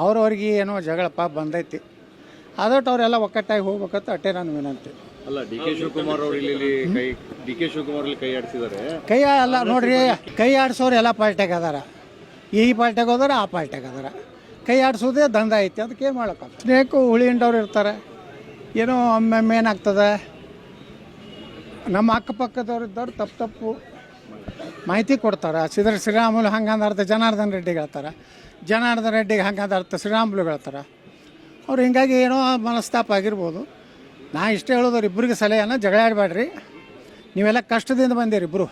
ಅವ್ರವ್ರಿಗೆ ಏನೋ ಜಗಳಪ್ಪ ಬಂದೈತಿ. ಅದೊಟ್ಟು ಅವರೆಲ್ಲ ಒಕ್ಕಟ್ಟಾಗಿ ಹೋಗ್ಬೇಕಂತ ಅಟ್ಟೆ ನಾನು ವಿನಂತಿ. ಅಲ್ಲ ಡಿ ಕೆ ಶಿವಕುಮಾರ್ ಅವರು ಇಲ್ಲಿ ಕೈ ಡಿ ಕೆ ಶಿವಕುಮಾರ್ ಕೈ ಆಡಿಸಿದ್ದಾರೆ. ಕೈ ಅಲ್ಲ ನೋಡ್ರಿ ಕೈ ಆಡಿಸೋರು ಎಲ್ಲ ಪಾರ್ಟ್ಯಾಗ ಅದಾರ. ಈ ಪಾರ್ಟ್ಯಾಗ ಹೋದಾರ ಆ ಪಾರ್ಟ್ಯಾಗ ಅದಾರ. ಕೈ ಆಡ್ಸೋದೇ ದಂಧ ಐತಿ ಅದಕ್ಕೆ ಏನು ಮಾಡೋಕ್ಕ ಸ್ನೇಕು ಹುಳಿ ಹಿಂಡವ್ರು ಇರ್ತಾರೆ. ಏನೋ ಒಮ್ಮೊಮ್ಮೆ ಏನಾಗ್ತದೆ? ನಮ್ಮ ಅಕ್ಕಪಕ್ಕದವ್ರು ಇದ್ದವ್ರು ತಪ್ಪು ತಪ್ಪು. ಮಾಹಿತಿ ಕೊಡ್ತಾರೆ. ಸಿದ್ರ ಶ್ರೀರಾಮುಲು ಹಂಗಂದ ಅರ್ಥ ಜನಾರ್ದನ್ ರೆಡ್ಡಿ ಹೇಳ್ತಾರೆ. ಜನಾರ್ದನ್ ರೆಡ್ಡಿಗೆ ಹಂಗಂದ ಅರ್ಥ ಶ್ರೀರಾಮುಲು ಹೇಳ್ತಾರೆ. ಅವ್ರು ಹಿಂಗಾಗಿ ಏನೋ ಮನಸ್ತಾಪ ಆಗಿರ್ಬೋದು. ನಾ ಇಷ್ಟೇ ಹೇಳೋದವ್ರು ಇಬ್ಬರಿಗೆ ಸಲಹೆಯನ್ನು ಜಗಳ ಆಡಬೇಡ್ರಿ. ನೀವೆಲ್ಲ ಕಷ್ಟದಿಂದ ಬಂದಿರಿ ಇಬ್ಬರು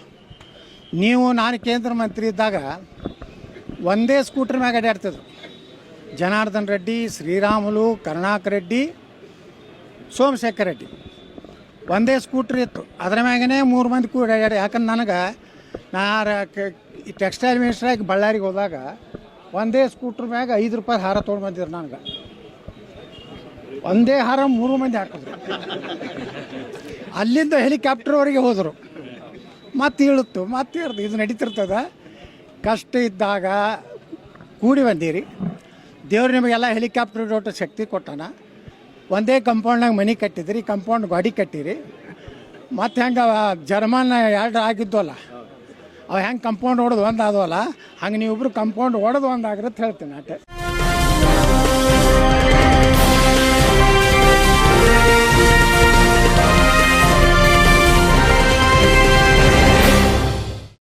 ನೀವು ನಾನು ಕೇಂದ್ರ ಮಂತ್ರಿ ಇದ್ದಾಗ ಒಂದೇ ಸ್ಕೂಟ್ರ್ ಮ್ಯಾಗ ಅಡ್ಡಾಡ್ತಿದ್ರು ಜನಾರ್ದನ್ ರೆಡ್ಡಿ, ಶ್ರೀರಾಮುಲು ಕರುಣಾಕರ್ ರೆಡ್ಡಿ, ಸೋಮಶೇಖರ್ ರೆಡ್ಡಿ. ಒಂದೇ ಸ್ಕೂಟ್ರ್ ಇತ್ತು. ಅದ್ರ ಮ್ಯಾಗನೇ ಮೂರು ಮಂದಿ ಕೂಡ ಯಾಕಂದ್ರೆ ನನಗೆ ನಾ ಟೆಕ್ಸ್ಟೈಲ್ ಮಿನಿಸ್ಟ್ರಾಗಿ ಬಳ್ಳಾರಿಗೆ ಹೋದಾಗ ಒಂದೇ ಸ್ಕೂಟ್ರ್ ಮ್ಯಾಗ ಐದು ರೂಪಾಯಿ ಹಾರ ತೊಗೊಂಡು ಬಂದಿದ್ರು ನನಗೆ. ಒಂದೇ ಹಾರ ಮೂರು ಮಂದಿ ಹಾಕಿದ್ರು. ಅಲ್ಲಿಂದ ಹೆಲಿಕಾಪ್ಟರ್ವರೆಗೆ ಹೋದರು. ಮತ್ತೆ ಇಳುತ್ತು, ಮತ್ತೆ ಇಳ್ದು ಇದು ನಡೀತಿರ್ತದ. ಕಷ್ಟ ಇದ್ದಾಗ ಕೂಡಿ ಬಂದೀರಿ. ದೇವ್ರು ನಿಮಗೆಲ್ಲ ಹೆಲಿಕಾಪ್ಟರ್ ಡೋಟ ಶಕ್ತಿ ಕೊಟ್ಟಾನ. ಒಂದೇ ಕಂಪೌಂಡ್ನಾಗ ಮನೆ ಕಟ್ಟಿದ್ರಿ ಕಂಪೌಂಡ್ ಗಾಡಿ ಕಟ್ಟಿರಿ. ಮತ್ತು ಹೆಂಗೆ ಜರ್ಮನ್ ಎರಡು ಆಗಿದ್ವಲ್ಲ ಅವು ಹೆಂಗೆ ಕಂಪೌಂಡ್ ಹೊಡೆದು ಒಂದು ಆದವಲ್ಲ ಹಂಗೆ ನೀವಿಬ್ರು ಕಂಪೌಂಡ್ ಹೊಡೆದು ಒಂದು ಹೇಳ್ತೀನಿ ಅಷ್ಟೇ